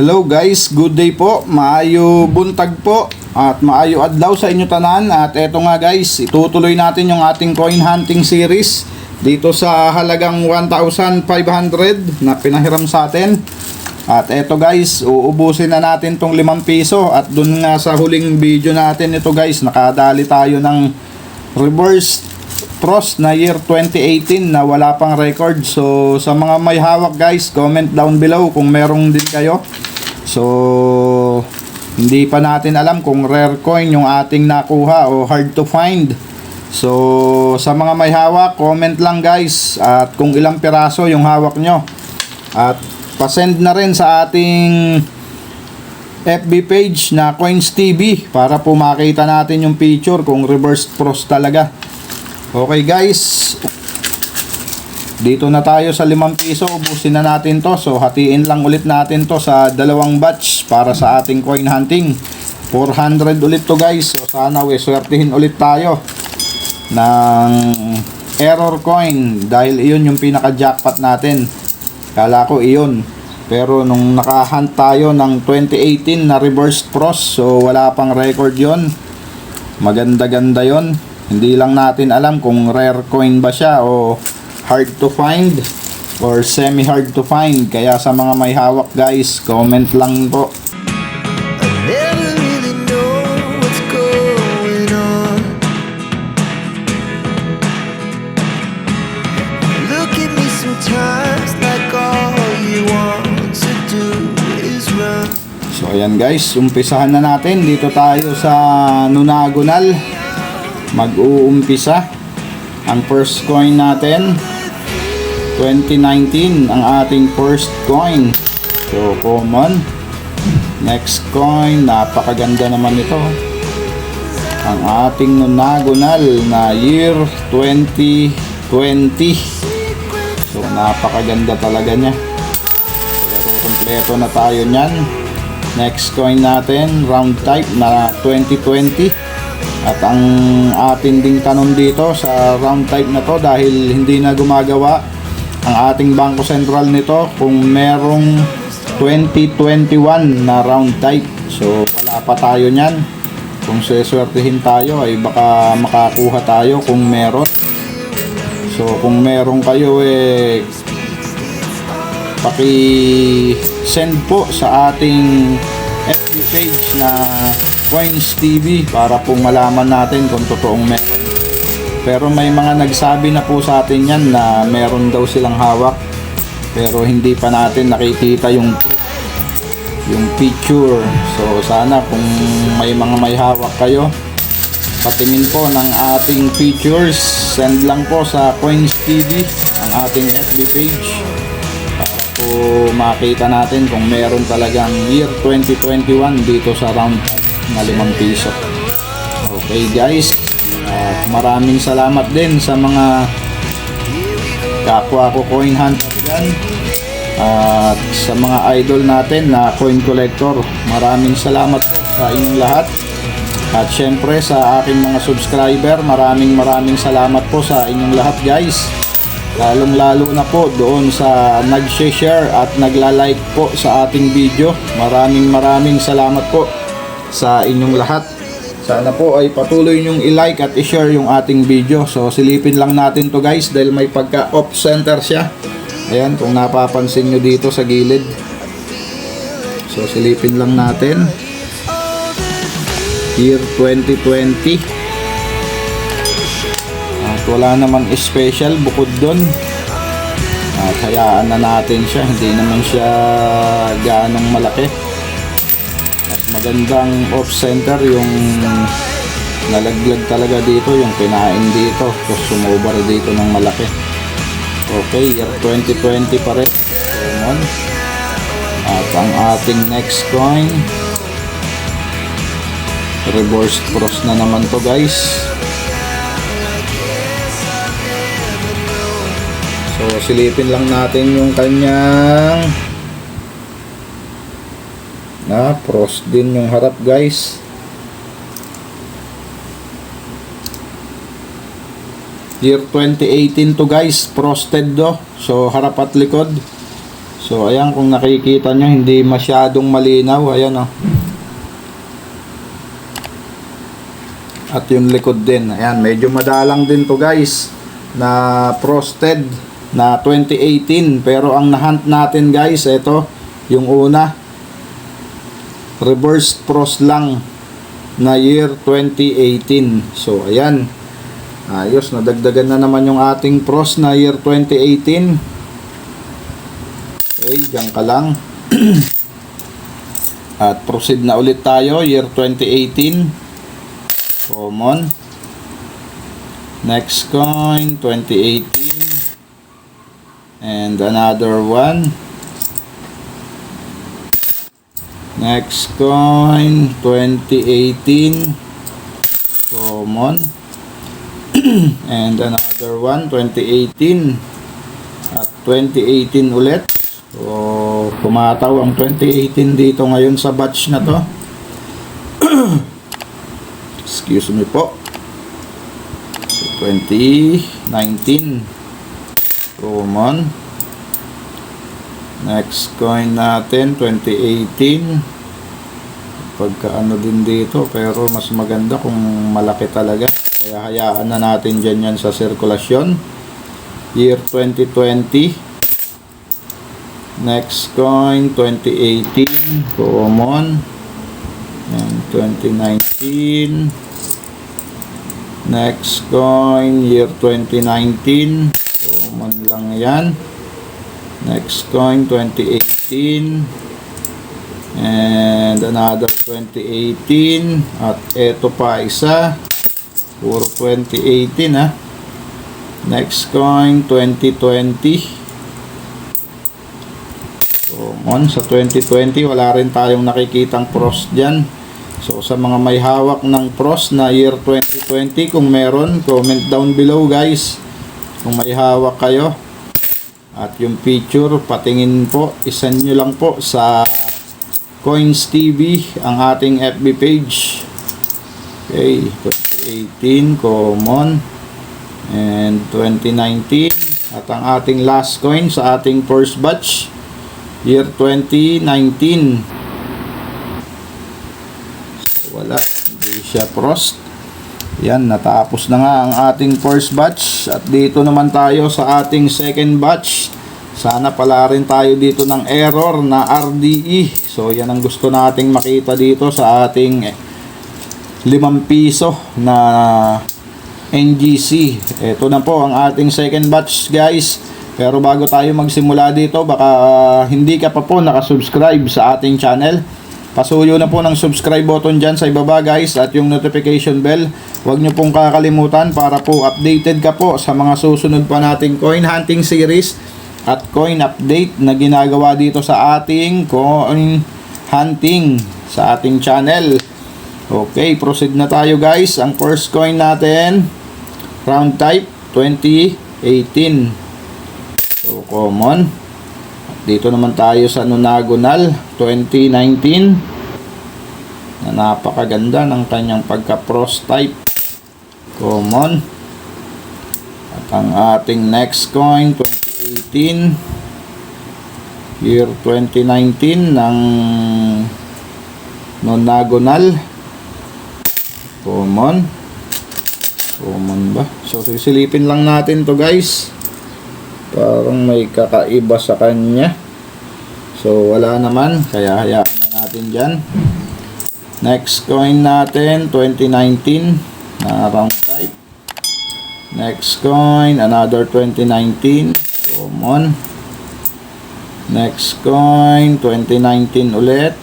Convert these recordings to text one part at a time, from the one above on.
Hello guys, good day po. Maayo buntag po at maayo adlaw sa inyo tanan at eto nga guys, itutuloy natin yung ating coin hunting series dito sa halagang 1,500 na pinahiram sa atin. At eto guys, uubusin na natin tong 5 piso at dun nga sa huling video natin ito guys, nakadali tayo ng reverse Frost na year 2018 na wala pang record. So, sa mga may hawak guys, comment down below kung merong din kayo. So, hindi pa natin alam kung rare coin yung ating nakuha o hard to find. So, sa mga may hawak, comment lang guys at kung ilang piraso yung hawak nyo. At pasend na rin sa ating FB page na Coins TV para po makita natin yung picture kung reverse frost talaga. Okay guys, dito na tayo sa 5 piso, ubusin na natin to. So hatiin lang ulit natin to sa dalawang batch para sa ating coin hunting. 400 ulit to guys. So sana we swertihin ulit tayo ng error coin dahil iyon yung pinaka jackpot natin. Kala ko iyon. Pero nung nakahunt tayo ng 2018 na reverse frost, so wala pang record yon. Maganda-ganda yon. Hindi lang natin alam kung rare coin ba siya o hard to find or semi hard to find. Kaya sa mga may hawak guys, comment lang po. Really like. So ayan guys, umpisahan na natin. Dito tayo sa Nunagonal. Mag-uumpisa. Ang first coin natin 2019 ang ating first coin. So common. Next coin, napakaganda naman ito. Ang ating Nunagonal na year 2020. So napakaganda talaga niya. Pero kompleto na tayo niyan. Next coin natin, round type na 2020. At ang atin ding tanong dito sa round type na to dahil hindi na gumagawa ang ating Bangko Sentral nito kung merong 2021 na round type. So wala pa tayo niyan. Kung seswertihin tayo ay baka makakuha tayo kung meron. So kung meron kayo eh paki-send po sa ating FB page na Coins TV para po malaman natin kung totoong meron. Pero may mga nagsabi na po sa atin yan na meron daw silang hawak. Pero hindi pa natin nakikita yung yung picture. So sana kung may mga may hawak kayo patingin po ng ating pictures send lang po sa Coins TV ang ating FB page. Para po makita natin kung meron talagang year 2021 dito sa round na 5 piso. Okay guys at maraming salamat din sa mga kapwa ko coin hunter dyan at sa mga idol natin na coin collector maraming salamat sa inyong lahat at syempre sa aking mga subscriber, maraming maraming salamat po sa inyong lahat guys. Lalong lalo na po doon sa nag-share at nagla-like po sa ating video. Maraming maraming salamat po sa inyong lahat. Sana po ay patuloy nyong i-like at i-share yung ating video. So silipin lang natin to guys dahil may pagka off center siya. Ayan kung napapansin nyo dito sa gilid. So silipin lang natin year 2020 at wala namang special bukod doon at hayaan na natin siya hindi naman siya ganong malaki magandang off center yung nalaglag talaga dito yung kinain dito. Tapos sumubar dito ng malaki. Okay year 2020 pa rin. Common. at ang ating next coin. Reverse cross na naman to guys. So silipin lang natin yung kanyang na cross din yung harap guys year 2018 to guys frosted do so harap at likod So, ayan, kung nakikita nyo, hindi masyadong malinaw. Ayan, oh. At yung likod din. Ayan, medyo madalang din to guys. Na frosted na 2018. Pero ang nahunt natin guys, ito, yung una. Reverse frost lang na year 2018. So, ayan. Ayos, nadagdagan na naman yung ating frost na year 2018. Okay, dyan ka lang. At proceed na ulit tayo, year 2018. Common. Next coin, 2018. And another one. Next coin, 2018. Common. And another one, 2018. At 2018 ulit. So, kumataw ang 2018 dito ngayon sa batch na to. Excuse me po. So, 2019. Common. Next coin natin, 2018. Pagkaano din dito, pero mas maganda kung malaki talaga. Kaya hayaan na natin dyan yan sa sirkulasyon. Year 2020. Next coin, 2018. Common. And 2019. Next coin, year 2019. Common lang yan. Next coin, 2018. And another 2018. At eto pa isa. Puro 2018 ha. Next coin, 2020. So, on sa 2020, wala rin tayong nakikitang pros dyan. So, sa mga may hawak ng pros na year 2020, kung meron, comment down below guys. Kung may hawak kayo. At yung picture, patingin po, isan nyo lang po sa Coins TV, ang ating FB page. Okay, 2018, common. And 2019. At ang ating last coin sa ating first batch, year 2019. So, wala, hindi siya frost. Yan, natapos na nga ang ating first batch. At dito naman tayo sa ating second batch. Sana pala rin tayo dito ng error na RDE. So, yan ang gusto nating makita dito sa ating 5 piso na NGC. Ito na po ang ating second batch guys. Pero bago tayo magsimula dito, baka ah, hindi ka pa po nakasubscribe sa ating channel. Pasuyo na po ng subscribe button dyan sa ibaba guys at yung notification bell. Huwag nyo pong kakalimutan para po updated ka po sa mga susunod pa nating coin hunting series at coin update na ginagawa dito sa ating coin hunting sa ating channel. Okay, proceed na tayo guys. Ang first coin natin, round type 2018. So, common. Dito naman tayo sa Nunagonal 2019 na napakaganda ng kanyang pagka-pros type. Common. At ang ating next coin 2018 year 2019 ng Nonagonal Common Common ba? So sisilipin lang natin to guys Parang may kakaiba sa kanya. So wala naman. Kaya hayaan na natin dyan. Next coin natin 2019 na round type. Next coin Another 2019 Common Next coin 2019 ulit.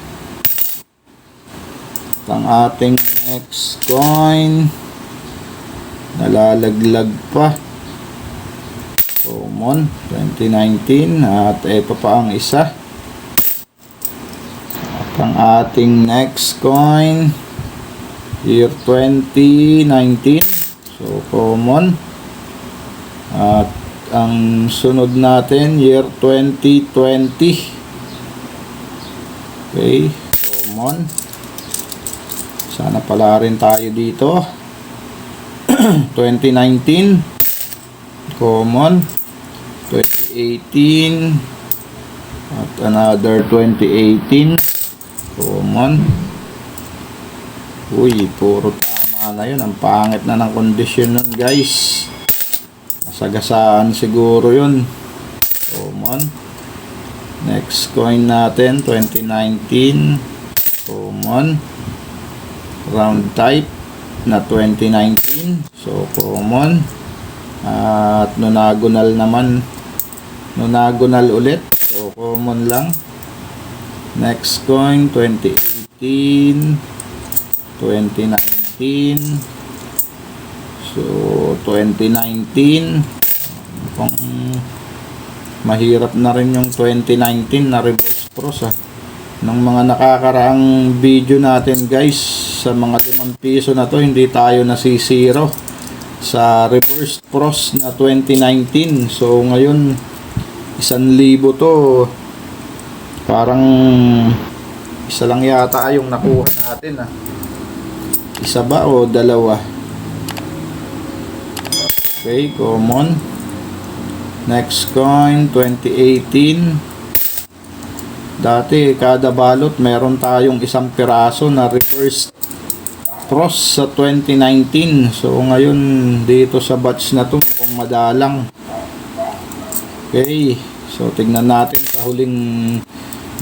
At ang ating next coin nalalaglag pa common 2019 at ito pa ang isa. At ang ating next coin year 2019 so common at ang sunod natin year 2020 okay common sana pala rin tayo dito. 2019 common 2018 At another 2018. Common. Uy, puro tama na yun. Ang pangit na ng kondisyon nun, guys. Nasagasaan siguro yun. Common. Next coin natin, 2019. Common. Round type na 2019. So, common. At nonagonal naman. Nonagonal ulit. So, common lang. Next coin, 2018. 2019. So, 2019. Pang mahirap na rin yung 2019 na reverse pros ah. Nung mga nakakaraang video natin guys, sa mga 5 piso na to, hindi tayo nasisiro sa reverse pros na 2019. So, ngayon, isang libo to, parang isa lang yata yung nakuha natin ah. Isa ba o dalawa? Okay, common. Next coin, 2018. Dati, kada balot, meron tayong isang piraso na reverse cross sa 2019. So, ngayon, dito sa batch na to, kung madalang. Okay. So, tignan natin sa huling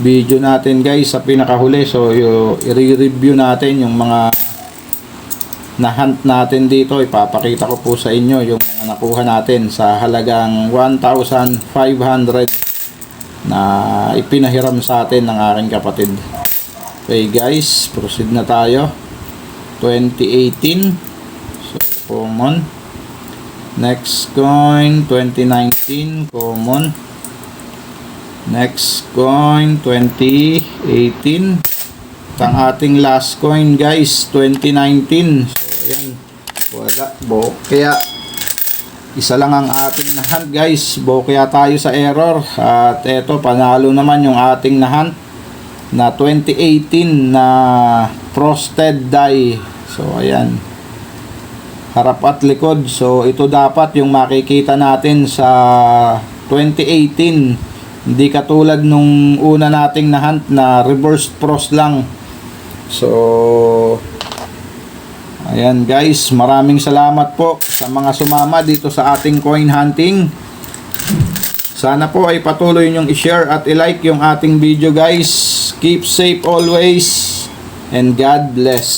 video natin, guys, sa pinakahuli. So, i-review natin yung mga na-hunt natin dito. Ipapakita ko po sa inyo yung mga nakuha natin sa halagang 1,500 na ipinahiram sa atin ng aking kapatid. Okay guys, proceed na tayo. 2018. So, common. Next coin, 2019, common. Next coin, 2018. At ang ating last coin guys, 2019. So, ayan. Wala. Bo. Kaya, isa lang ang ating nahunt guys. Bokya tayo sa error. At eto, panalo naman yung ating nahunt na 2018 na frosted die. So, ayan. Harap at likod. So, ito dapat yung makikita natin sa 2018. Hindi katulad nung una nating nahunt na reverse frost lang. So, Ayan guys, maraming salamat po sa mga sumama dito sa ating coin hunting. Sana po ay patuloy nyong i-share at i-like yung ating video guys. Keep safe always and God bless.